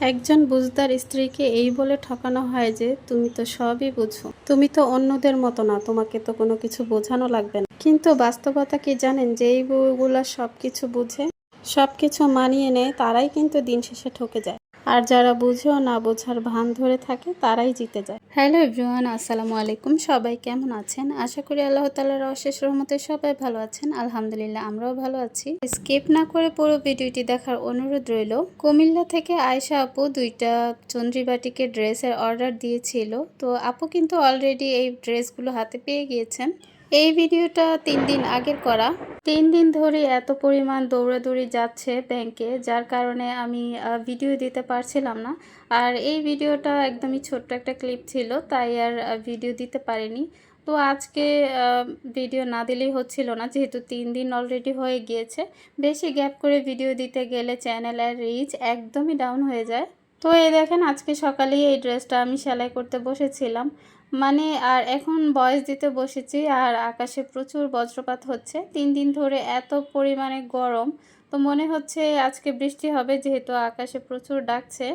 একজন বুঝদার স্ত্রীকে এই বলে ঠকানো হয় যে, তুমি তো সবই বুঝো। তুমি তো অন্যদের মতো না, তোমাকে তো কোনো কিছু বোঝানো লাগবে না। কিন্তু বাস্তবতা কি জানেন যে এই বউগুলা সব কিছু বুঝে সব কিছু মানিয়ে নেয়, তারাই কিন্তু দিন শেষে ঠকে যায়। আর যারা বুঝেও না বোঝার ভান ধরে থাকে, তারাই জিতে যায়। হ্যালো এভরিওয়ান, আসসালামু আলাইকুম। সবাই কেমন আছেন? আশা করি আল্লাহ তালার অশেষ রহমতে সবাই ভালো আছেন। আলহামদুলিল্লাহ, আমরাও ভালো আছি। স্কিপ না করে পুরো ভিডিওটি দেখার অনুরোধ রইল, কুমিল্লা থেকে আয়শা আপু দুইটা চন্দ্রিবাটিকে ড্রেসের অর্ডার দিয়েছিল। তো আপু কিন্তু অলরেডি এই ড্রেসগুলো হাতে পেয়ে গিয়েছেন। এই ভিডিওটা তিন দিন আগের করা। তিন দিন ধরে এত পরিমাণ দৌড়াদৌড়ি যাচ্ছে ব্যাংকে, যার কারণে আমি ভিডিও দিতে পারছিলাম না। আর এই ভিডিওটা একদমই ছোট্ট একটা ক্লিপ ছিল, তাই আর ভিডিও দিতে পারিনি। তো আজকে ভিডিও না দিলেই হচ্ছিল না, যেহেতু তিন দিন অলরেডি হয়ে গিয়েছে। বেশি গ্যাপ করে ভিডিও দিতে গেলে চ্যানেলের রিচ একদমই ডাউন হয়ে যায়। তো এই দেখেন, আজকে সকালেই এই ড্রেসটা আমি সেলাই করতে বসেছিলাম। মানে আর এখন বয়স দিতে বসেছি আর আকাশে প্রচুর বজ্রপাত হচ্ছে। তিন দিন ধরে এত পরিমাণে গরম। তো মনে হচ্ছে আজকে বৃষ্টি হবে যেহেতু আকাশে প্রচুর ডাকছে।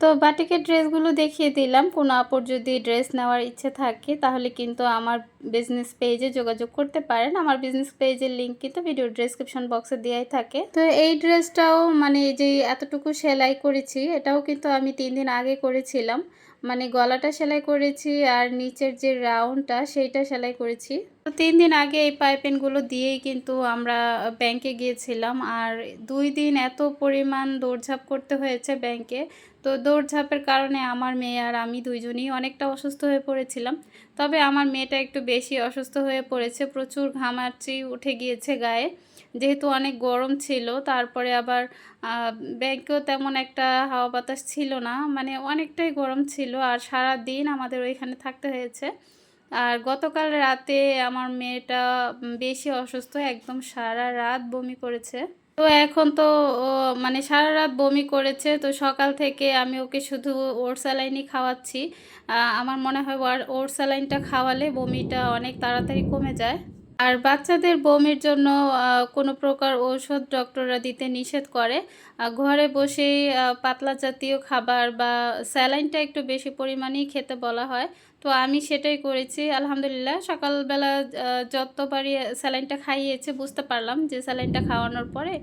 তো বাটিকের ড্রেসগুলো দেখিয়ে দিলাম। কোনো আপুর যদি ড্রেস নেওয়ার ইচ্ছে থাকে তাহলে কিন্তু আমার বিজনেস পেজে যোগাযোগ করতে পারেন। আমার বিজনেস পেজের লিঙ্ক কিন্তু ভিডিও ডেসক্রিপশন বক্সে দেওয়াই থাকে। তো এই ড্রেসটাও মানে যে এতটুকু সেলাই করেছি, এটাও কিন্তু আমি তিন দিন আগে করেছিলাম। মানে গলাটা সেলাই করেছি আর নিচের যে রাউন্ডটা সেইটা সেলাই করেছি। তো তিন দিন আগে এই পাইপেনগুলো দিয়েই কিন্তু আমরা ব্যাংকে গিয়েছিলাম। আর দুই দিন এত পরিমাণ দৌড়ঝাঁপ করতে হয়েছে ব্যাংকে তো দৌড়ঝাঁপের কারণে আমার মেয়ে আর আমি দুইজনই অনেকটা অসুস্থ হয়ে পড়েছিলাম। তবে আমার মেয়েটা একটু বেশি অসুস্থ হয়ে পড়েছে। প্রচুর ঘামাচি উঠে গিয়েছে গায়ে। যেহেতু অনেক গরম ছিল, তারপরে আবার ব্যাংকেও তেমন একটা হাওয়া বাতাস ছিল না। মানে অনেকটাই গরম ছিল। আর সারা দিন আমাদের ওইখানে থাকতে হয়েছে। আর গতকাল রাতে আমার মেয়েটা বেশি অসুস্থ, একদম সারা রাত বমি করেছে। তো এখন তো মানে সারা রাত বমি করেছে, তো সকাল থেকে আমি ওকে শুধু ওর স্যালাইনই খাওয়াচ্ছি। আমার মনে হয় ওর স্যালাইনটা খাওয়ালে বমিটা অনেক তাড়াতাড়ি কমে যায়। আর বাচ্চাদের বমির জন্য কোনো প্রকার ঔষধ ডক্টররা দিতে নিষেধ করে। ঘরে বসেই পাতলা জাতীয় খাবার বা স্যালাইনটা একটু বেশি পরিমাণেই খেতে বলা হয়। তো আমি সেটাই করেছি, আলহামদুলিল্লাহ। সকালবেলা যত যতবারই স্যালাইনটা খাইয়েছে, বুঝতে পারলাম যে স্যালাইনটা খাওয়ানোর পরে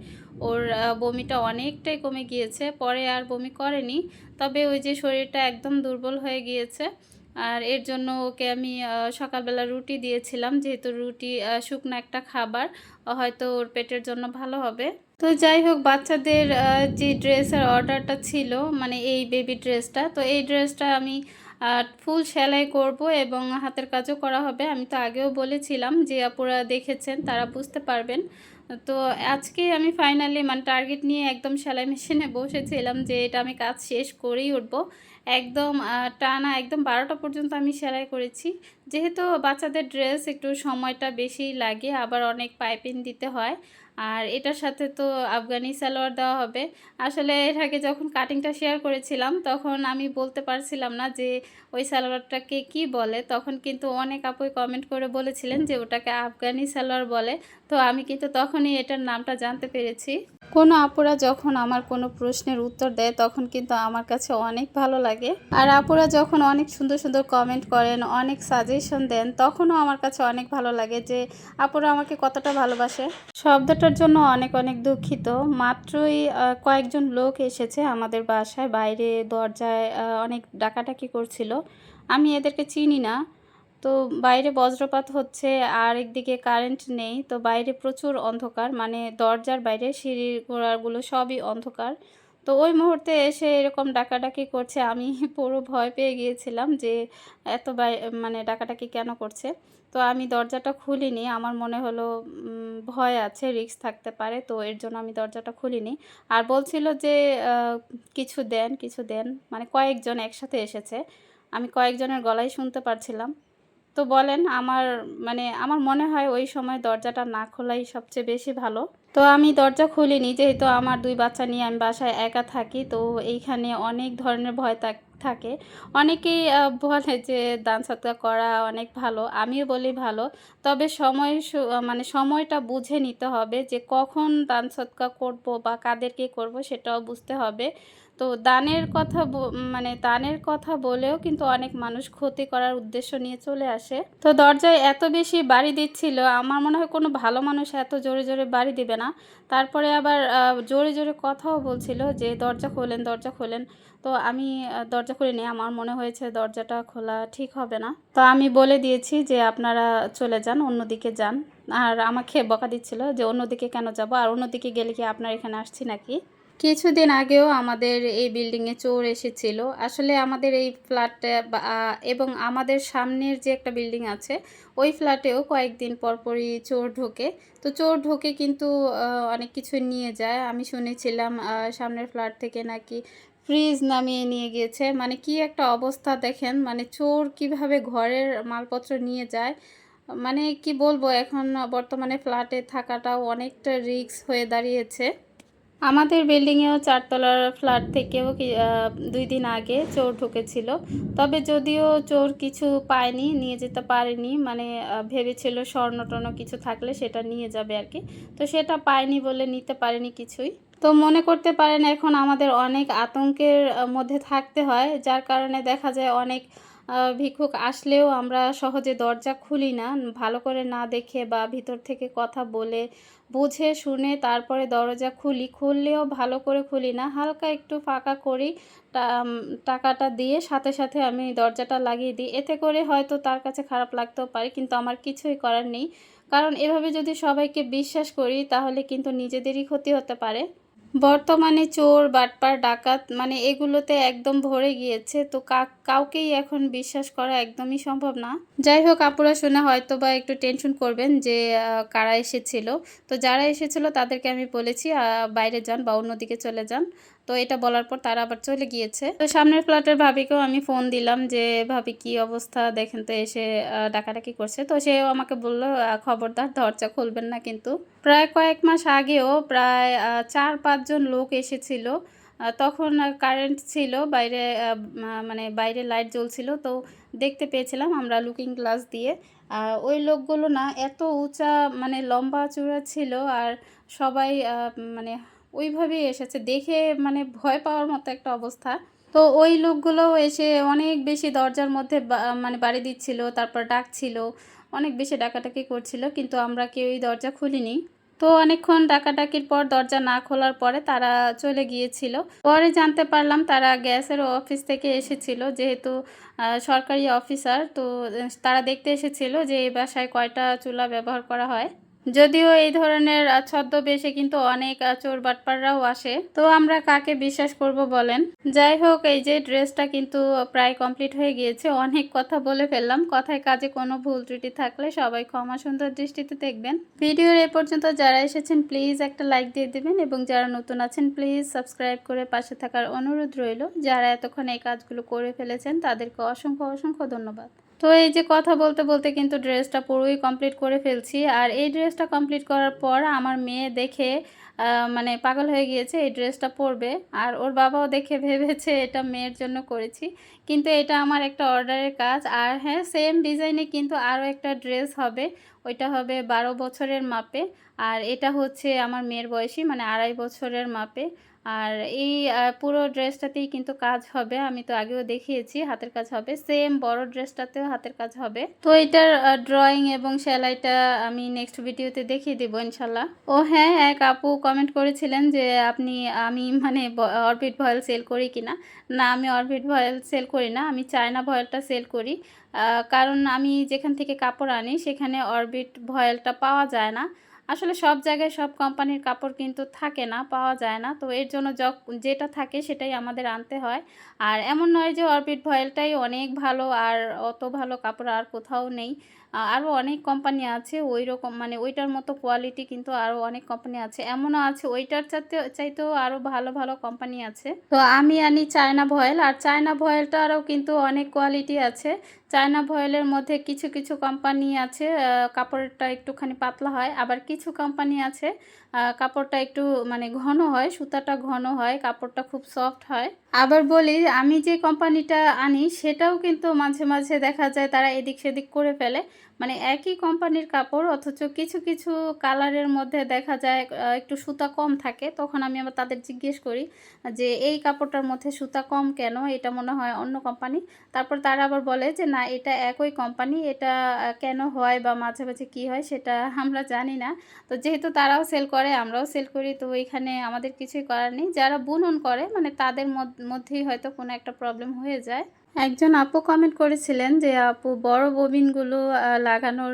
ওর বমিটা অনেকটাই কমে গিয়েছে, পরে আর বমি করেনি। তবে ওই যে শরীরটা একদম দুর্বল হয়ে গিয়েছে। আর এর জন্য ওকে আমি সকালবেলা রুটি দিয়েছিলাম, যেহেতু রুটি শুকনো একটা খাবার, হয়তো ওর পেটের জন্য ভালো হবে। তো যাই হোক, বাচ্চাদের যে ড্রেসের অর্ডারটা ছিল মানে এই বেবি ড্রেসটা, তো এই ড্রেসটা আমি ফুল সেলাই করব এবং হাতের কাজও করা হবে। আমি তো আগেও বলেছিলাম যে আপুরা দেখেছেন, তারা বুঝতে পারবেন। তো আজকে আমি ফাইনালি মানে টার্গেট নিয়ে একদম সেলাই মেশিনে বসেছিলাম যে এটা আমি কাজ শেষ করেই উঠব। একদম টানা একদম বারোটা পর্যন্ত আমি সেলাই করেছি। যেহেতু বাচ্চাদের ড্রেস একটু সময়টা বেশি লাগে, আবার অনেক পাইপিং দিতে হয়। আর এটার সাথে তো আফগানি সালোয়ার দেওয়া হবে। আসলে এর আগে যখন কাটিংটা শেয়ার করেছিলাম, তখন আমি বলতে পারছিলাম না যে ওই সালোয়ারটাকে কি বলে। তখন কিন্তু অনেক আপুই কমেন্ট করে বলেছিলেন যে ওটাকে আফগানি সালোয়ার বলে। তো আমি কিন্তু তখনই এটার নামটা জানতে পেরেছি। কোনো আপুরা যখন আমার কোনো প্রশ্নের উত্তর দেয়, তখন কিন্তু আমার কাছে অনেক ভালো লাগে। আর আপুরা যখন অনেক সুন্দর সুন্দর কমেন্ট করেন, অনেক সাজেশন দেন, তখনও আমার কাছে অনেক ভালো লাগে যে, আপুরা আমাকে কতটা ভালোবাসে? শব্দটার জন্য অনেক অনেক দুঃখিত। মাত্রই কয়েকজন লোক এসেছে আমাদের বাসায়, বাইরে দরজায় অনেক ডাকাডাকি করছিল। আমি এদেরকে চিনি না। তো বাইরে বজ্রপাত হচ্ছে আর একদিকে কারেন্ট নেই, তো বাইরে প্রচুর অন্ধকার মানে দরজার বাইরে সিঁড়ির ঘোড়াগুলো সবই অন্ধকার। তো ওই মুহূর্তে এসে এরকম ডাকাডাকি করছে, আমি পুরো ভয় পেয়ে গিয়েছিলাম যে এত মানে ডাকাডাকি কেন করছে। তো আমি দরজাটা খুলিনি, আমার মনে হলো ভয় আছে রিস্ক থাকতে পারে, তো এর জন্য আমি দরজাটা খুলিনি। আর বলছিল যে কিছু দেন কিছু দেন মানে কয়েকজন একসাথে এসেছে, আমি কয়েকজনের গলায় শুনতে পারছিলাম। তো বলেন, আমার মানে আমার মনে হয় ওই সময় দরজাটা না খোলাই সবচেয়ে বেশি ভালো। তো আমি দরজা খুলিনি, যেহেতু আমার দুই বাচ্চা নিয়ে আমি বাসায় একা থাকি, তো এইখানে অনেক ধরনের ভয় থাক- অনেকেই বলে যে দান সৎকার করা অনেক ভালো, আমিও বলি ভালো। তবে সময় মানে সময়টা বুঝে নিতে হবে যে কখন দান সৎকার করব বা কাদেরকে করব সেটাও বুঝতে হবে। তো দানের কথা মানে দানের কথা বলেও কিন্তু অনেক মানুষ ক্ষতি করার উদ্দেশ্য নিয়ে চলে আসে। তো দরজায় এত বেশি বাড়ি দিচ্ছিল, আমার মনে হয় কোনো ভালো মানুষ এত জোরে জোরে বাড়ি দিবে না। তারপরে আবার জোরে জোরে কথাও বলছিল যে, দরজা খোলেন দরজা খোলেন। তো আমি দরজা খুলিনি, আমার মনে হয়েছে দরজাটা খোলা ঠিক হবে না। তো আমি বলে দিয়েছি যে, আপনারা চলে যান, অন্যদিকে যান। আর আমাকে বকা দিচ্ছিল যে, অন্যদিকে কেন যাব? আর অন্যদিকে গেলে কি আপনার এখানে আসছি নাকি? কিছুদিন আগেও আমাদের এই বিল্ডিংয়ে চোর এসেছিল। আসলে আমাদের এই ফ্ল্যাটে এবং আমাদের সামনের যে একটা বিল্ডিং আছে, ওই ফ্ল্যাটেও কয়েকদিন পরপরই চোর ঢোকে। তো চোর ঢোকে কিন্তু অনেক কিছু নিয়ে যায়। আমি শুনেছিলাম সামনের ফ্ল্যাট থেকে নাকি ফ্রিজ নামিয়ে নিয়ে গিয়েছে। মানে কি একটা অবস্থা দেখেন মানে চোর কীভাবে ঘরের মালপত্র নিয়ে যায়। মানে কি বলব, এখন বর্তমানে ফ্ল্যাটে থাকাটাও অনেকটা রিস্ক হয়ে দাঁড়িয়েছে। আমাদের বিল্ডিংয়েও চারতলার ফ্ল্যাট থেকেও দুই দিন আগে চোর ঢুকেছিল। তবে যদিও চোর কিছু পায়নি, নিয়ে যেতে পারেনি মানে ভেবেছিল স্বর্ণ টর্ণ কিছু থাকলে সেটা নিয়ে যাবে আর কি। তো সেটা পায়নি বলে নিতে পারেনি কিছুই। তো মনে করতে পারেন এখন আমাদের অনেক আতঙ্কের মধ্যে থাকতে হয়, যার কারণে দেখা যায় অনেক ভিক্ষুক আসলেও আমরা সহজে দরজা খুলি না। ভালো করে না দেখে বা ভিতর থেকে কথা বলে বুঝে, শুনে তারপরে দরজা খুলি। খুললেও ভালো করে খুলি না। হালকা একটু ফাঁকা করি টাকাটা দিয়ে সাথে সাথে আমি দরজাটা লাগিয়ে দিই। এতে করে হয়তো তার কাছে খারাপ লাগতেও পারে, কিন্তু আমার কিছুই করার নেই। কারণ এভাবে যদি সবাইকে বিশ্বাস করি, তাহলে কিন্তু নিজেদেরই ক্ষতি হতে পারে। বর্তমানে চোর, বাটপার, ডাকাত মানে এগুলোতে একদম ভরে গিয়েছে। তো কাউকেই এখন বিশ্বাস করা একদমই সম্ভব না। যাই হোক, আপুরা শুনে হয়তো বা একটু টেনশন করবেন যে কারা এসেছিল। তো যারা এসেছিল তাদেরকে আমি বলেছি বাইরে যান বা অন্যদিকে চলে যান। তো এটা বলার পর তারা আবার চলে গিয়েছে। তো সামনের ফ্ল্যাটের ভাবিকেও আমি ফোন দিলাম যে, ভাবি, কি অবস্থা? দেখেন তো এসে ডাকাডাকি করছে। তো সেও আমাকে বলল খবরদার, দরজা খুলবেন না কিন্তু। প্রায় কয়েক মাস আগেও প্রায় চার পাঁচজন লোক এসেছিল। তখন কারেন্ট ছিল, বাইরে মানে বাইরে লাইট জ্বলছিল। তো দেখতে পেয়েছিলাম আমরা লুকিং গ্লাস দিয়ে। ওই লোকগুলো না, এত উঁচা মানে লম্বা চূড়া ছিল। আর সবাই মানে ওইভাবেই এসেছে। দেখে মানে ভয় পাওয়ার মতো একটা অবস্থা। তো ওই লোকগুলো এসে অনেক বেশি দরজার মধ্যে মানে বাড়ি দিচ্ছিল, তারপর ডাকছিল, অনেক বেশি ডাকাডাকি করছিল, কিন্তু আমরা কেউই দরজা খুলিনি। তো অনেকক্ষণ ডাকাডাকির পর দরজা না খোলার পরে তারা চলে গিয়েছিল। পরে জানতে পারলাম তারা গ্যাসের অফিস থেকে এসেছিল, যেহেতু সরকারি অফিসার। তো, তারা দেখতে এসেছিল যে এই বাসায় কয়টা চুলা ব্যবহার করা হয়। যদিও এই ধরনের ছদ্মবেশে কিন্তু অনেক চোর বাটপাররাও আসে। তো আমরা কাকে বিশ্বাস করব বলেন? যাই হোক, এই যে ড্রেসটা কিন্তু প্রায় কমপ্লিট হয়ে গিয়েছে। অনেক কথা বলে ফেললাম। কথায় কাজে কোনো ভুল ত্রুটি থাকলে সবাই ক্ষমা সুন্দর দৃষ্টিতে দেখবেন। ভিডিওর এ পর্যন্ত যারা এসেছেন, প্লিজ একটা লাইক দিয়ে দেবেন এবং যারা নতুন আছেন, প্লিজ সাবস্ক্রাইব করে পাশে থাকার অনুরোধ রইল। যারা এতক্ষণ এই কাজগুলো করে ফেলেছেন, তাদেরকে অসংখ্য অসংখ্য ধন্যবাদ। তো এই যে কথা বলতে বলতে কিন্তু ড্রেসটা পুরোই কমপ্লিট করে ফেলছি। আর এই ড্রেসটা কমপ্লিট করার পর আমার মেয়ে দেখে মানে পাগল হয়ে গিয়েছে, এই ড্রেসটা পরবে। আর ওর বাবাও দেখে ভেবেছে এটা মেয়ের জন্য করেছি। কিন্তু এটা আমার একটা অর্ডারের কাজ। আর হ্যাঁ সেম ডিজাইনে কিন্তু আরও একটা ড্রেস হবে। ওইটা হবে বারো বছরের মাপে। আর এটা হচ্ছে আমার মেয়ের বয়সী মানে আড়াই বছরের মাপে। আর এই পুরো ড্রেসটাতেই কিন্তু কাজ হবে, আমি তো আগেও দেখিয়েছি, হাতের কাজ হবে। সেম বড় ড্রেসটাতেও হাতের কাজ হবে। তো এটার ড্রয়িং এবং সেলাইটা আমি নেক্সট ভিডিওতে দেখিয়ে দিব, ইনশাল্লাহ। ও হ্যাঁ এক আপু কমেন্ট করেছিলেন যে, আপনি, আমি মানে অরবিট ভয়েল সেল করি কিনা না? আমি অরবিট ভয়েল সেল করি না, আমি চায়না ভয়েলটা সেল করি। কারণ আমি যেখান থেকে কাপড় আনি, সেখানে অরবিট ভয়েলটা পাওয়া যায় না। আসলে সব জায়গায় সব কোম্পানির কাপড় কিন্তু থাকে না, পাওয়া যায় না। তো এর জন্য যেটা থাকে সেটাই আমাদের আনতে হয়। আর এমন নয় যে অরবিট ভয়েলটাই অনেক ভালো আর অত ভালো কাপড় আর কোথাও নেই। আরও অনেক কোম্পানি আছে ওই রকম মানে ওইটার মতো কোয়ালিটি কিন্তু আরও অনেক কোম্পানি আছে। এমনও আছে ওইটার চাইতে, চাইতেও আরও ভালো ভালো কোম্পানি আছে। তো আমি আনি চায়না ভয়েল আর চায়না ভয়েলটারও কিন্তু অনেক কোয়ালিটি আছে। চায়না ভয়েলের মধ্যে কিছু কিছু কোম্পানি আছে কাপড়টা একটুখানি পাতলা হয়, আবার কিছু কোম্পানি আছে কাপড়টা একটু মানে ঘন হয়, সুতাটা ঘন হয়, কাপড়টা খুব সফট হয়। আবার বলি, আমি যে কোম্পানিটা আনি, সেটাও কিন্তু মাঝে মাঝে দেখা যায় তারা এদিক সেদিক করে ফেলে। মানে একই কোম্পানির কাপড়, অথচ কিছু কিছু কালারের মধ্যে দেখা যায় একটু সুতা কম থাকে। তখন আমি আবার তাদের জিজ্ঞেস করি যে, এই কাপড়টার মধ্যে সুতা কম কেন? এটা মনে হয় অন্য কোম্পানি তারপর তারা আবার বলে যে, না, এটা একই কোম্পানি এটা কেন হয় বা মাঝে মাঝে কী হয় সেটা আমরা জানি না। তো যেহেতু তারাও সেল করে, আমরাও সেল করি, তো এখানে আমাদের কিছুই করার নেই। যারা বুনন করে মানে তাদের মধ্যেই হয়তো কোনো একটা প্রবলেম হয়ে যায়। একজন আপু কমেন্ট করেছিলেন যে, আপু, বড় ববিনগুলো লাগানোর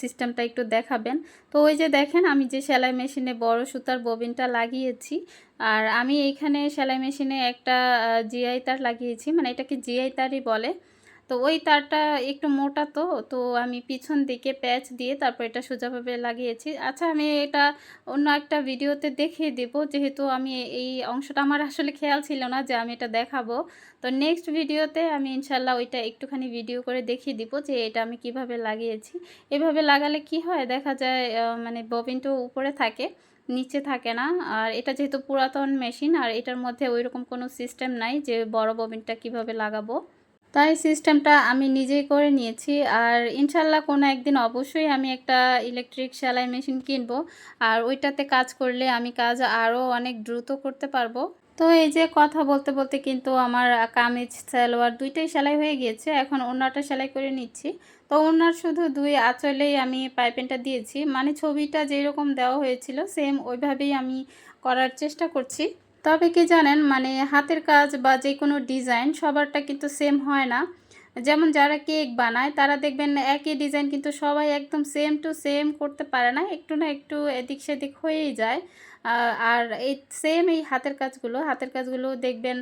সিস্টেমটা একটু দেখাবেন। তো ওই যে দেখেন, আমি যে সেলাই মেশিনে বড় সুতার ববিনটা লাগিয়েছি, আর আমি এইখানে সেলাই মেশিনে একটা জিআই তার লাগিয়েছি মানে এটাকে জিআই তারই বলে। তো ওই তারটা একটু মোটা তো তো আমি পিছন দিকে প্যাচ দিয়ে তারপর এটা সোজাভাবে লাগিয়েছি। আচ্ছা আমি এটা অন্য একটা ভিডিওতে দেখিয়ে দেবো। যেহেতু আমি এই অংশটা আমার আসলে খেয়াল ছিল না যে আমি এটা দেখাবো। তো নেক্সট ভিডিওতে আমি ইনশাল্লাহ ওইটা একটুখানি ভিডিও করে দেখিয়ে দিব যে এটা আমি কীভাবে লাগিয়েছি। এভাবে লাগালে কি হয়? দেখা যায় মানে ববিনটাও উপরে থাকে, নিচে থাকে না। আর এটা যেহেতু পুরাতন মেশিন আর এটার মধ্যে ওইরকম কোনো সিস্টেম নাই যে বড় ববিনটা কীভাবে লাগাবো। তাই সিস্টেমটা আমি নিজেই করে নিয়েছি। আর ইনশাল্লাহ কোনো একদিন অবশ্যই আমি একটা ইলেকট্রিক সেলাই মেশিন কিনবো। আর ওইটাতে কাজ করলে আমি কাজ আরও অনেক দ্রুত করতে পারব। তো এই যে কথা বলতে বলতে কিন্তু আমার কামিজ, সালোয়ার দুইটাই সেলাই হয়ে গিয়েছে। এখন ওনাটা সেলাই করে নিচ্ছি। তো ওনার শুধু দুই আঁচলেই আমি পাইপেনটা দিয়েছি। মানে ছবিটা যেরকম দেওয়া হয়েছিল, সেম ওইভাবেই আমি করার চেষ্টা করছি। তবে কি জানেন মানে হাতের কাজ বা যে কোনো ডিজাইন সবারটা কিন্তু সেম হয় না। যেমন যারা কেক বানায়, তারা দেখবেন একই ডিজাইন কিন্তু সবাই একদম সেম টু সেম করতে পারে না, একটু না একটু এদিক সেদিক হয়েই যায়। আর এই সেম এই হাতের কাজগুলো হাতের কাজগুলো দেখবেন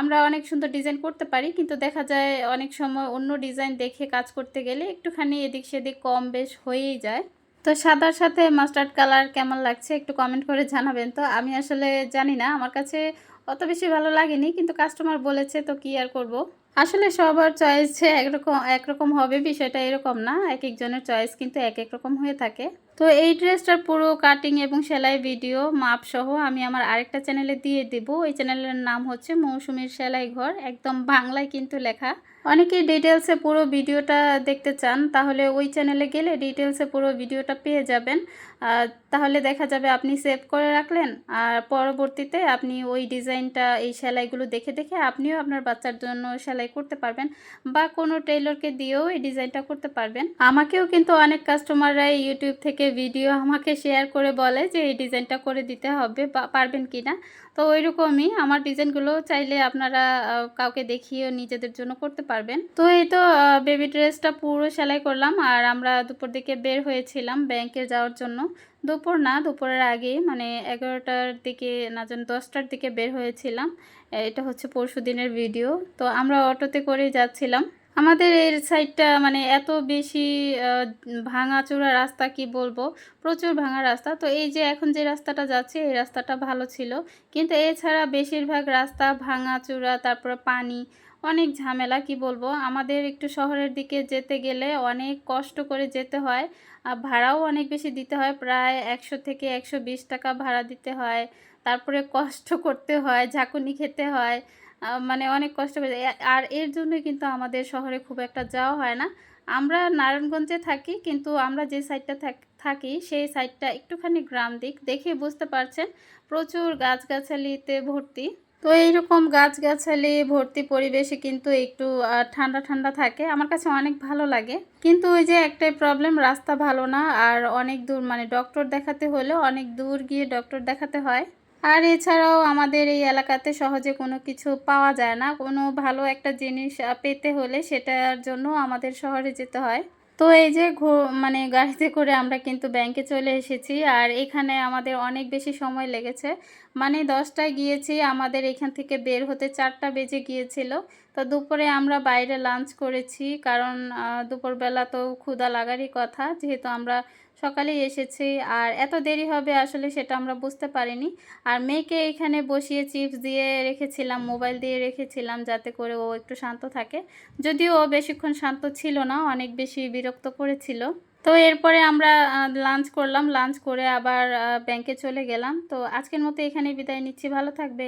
আমরা অনেক সুন্দর ডিজাইন করতে পারি, কিন্তু দেখা যায় অনেক সময় অন্য ডিজাইন দেখে কাজ করতে গেলে একটুখানি এদিক সেদিক কম বেশ হয়েই যায়। তো সাদার সাথে মাস্টার্ড কালার কেমন লাগছে একটু কমেন্ট করে জানাবেন। তো আমি আসলে জানি না, আমার কাছে অত বেশি ভালো লাগেনি, কিন্তু কাস্টমার বলেছে তো কি আর করব? আসলে সবার চয়েস একরকম একরকম হবে বিষয়টা এরকম না, এক একজনের চয়েস কিন্তু এক এক রকম হয়ে থাকে। তো এই ড্রেসটার পুরো কাটিং এবং সেলাই ভিডিও মাপ সহ আমি আমার আরেকটা চ্যানেলে দিয়ে দেব। ওই চ্যানেলের নাম হচ্ছে মৌসুমীর সেলাই ঘর, একদম বাংলায় কিন্তু লেখা। অনেকেই ডিটেলসে পুরো ভিডিওটা দেখতে চান, তাহলে ওই চ্যানেলে গেলে ডিটেলসে পুরো ভিডিওটা পেয়ে যাবেন। তাহলে দেখা যাবে আপনি সেভ করে রাখলেন, আর পরবর্তীতে আপনি ওই ডিজাইনটা এই সেলাইগুলো দেখে দেখে আপনিও আপনার বাচ্চার জন্য সেলাই করতে পারবেন বা কোনো টেইলরকে দিয়েও এই ডিজাইনটা করতে পারবেন। আমাকেও কিন্তু অনেক কাস্টমাররা ইউটিউব থেকে ভিডিও আমাকে শেয়ার করে বলে যে এই ডিজাইনটা করে দিতে হবে বা পারবেন কি না তো ওইরকমই আমার ডিজাইনগুলো চাইলে আপনারা কাউকে দেখিয়েও নিজেদের জন্য করতে পারবেন। তো এই তো বেবি ড্রেসটা পুরো সেলাই করলাম, আর আমরা দুপুর দিকে বের হয়েছিলাম ব্যাংকে যাওয়ার জন্য। দুপুর না, দুপুরের আগে মানে এগারোটার দিকে না যেন দশটার দিকে বের হয়েছিলাম। এটা হচ্ছে পরশু দিনের ভিডিও। তো আমরা অটোতে করেই যাচ্ছিলাম। আমাদের এর সাইডটা মানে এত বেশি ভাঙাচোরা রাস্তা কি বলব? প্রচুর ভাঙা রাস্তা। তো এই যে এখন যে রাস্তাটা যাচ্ছে, এই রাস্তাটা ভালো ছিল। কিন্তু এছাড়া বেশিরভাগ রাস্তা ভাঙাচোরা, তারপরে পানি অনেক ঝামেলা, কি বলব? আমাদের একটু শহরের দিকে যেতে গেলে অনেক কষ্ট করে যেতে হয়। আর ভাড়াও অনেক বেশি দিতে হয়, প্রায় একশো থেকে একশো বিশ টাকা ভাড়া দিতে হয়। তারপরে কষ্ট করতে হয়, ঝাঁকুনি খেতে হয় মানে অনেক কষ্ট করে। আর এর জন্যই কিন্তু আমাদের শহরে খুব একটা যাওয়া হয় না। আমরা নারায়ণগঞ্জে থাকি, কিন্তু আমরা যে সাইডটা থাক- থাকি, সেই সাইডটা একটুখানি গ্রাম দিক। দেখে বুঝতে পারছেন, প্রচুর গাছগাছালিতে ভর্তি। তো এইরকম গাছগাছালি, ভর্তি পরিবেশে কিন্তু একটু ঠান্ডা ঠান্ডা থাকে। আমার কাছে অনেক ভালো লাগে। কিন্তু ওই যে একটাই প্রবলেম রাস্তা ভালো না। আর অনেক দূর মানে ডক্টর দেখাতে হলে অনেক দূর গিয়ে ডক্টর দেখাতে হয়। আর এছাড়াও আমাদের এই এলাকাতে সহজে কোনো কিছু পাওয়া যায় না। কোনো ভালো একটা জিনিস পেতে হলে সেটার জন্য আমাদের শহরে যেতে হয়। তো এই যে মানে গাড়িতে করে আমরা কিন্তু ব্যাংকে চলে এসেছি আর এখানে আমাদের অনেক বেশি সময় লেগেছে। মানে দশটায় গিয়েছি, আমাদের এখান থেকে বের হতে চারটা বেজে গিয়েছিল। তো দুপুরে আমরা বাইরে লাঞ্চ করেছি কারণ দুপুরবেলা তো ক্ষুধা লাগারই কথা। যেহেতু আমরা সকালেই এসেছি আর এত দেরি হবে আসলে সেটা আমরা বুঝতে পারিনি। আর মেয়েকে এখানে বসিয়ে চিপস দিয়ে রেখেছিলাম, মোবাইল দিয়ে রেখেছিলাম যাতে করে ও একটু শান্ত থাকে। যদিও ও বেশিক্ষণ শান্ত ছিল না, অনেক বেশি বিরক্ত করেছিল। তো এরপরে আমরা লাঞ্চ করলাম। লাঞ্চ করে আবার ব্যাংকে চলে গেলাম। তো আজকের মতো এখানে বিদায় নিচ্ছি। ভালো থাকবে।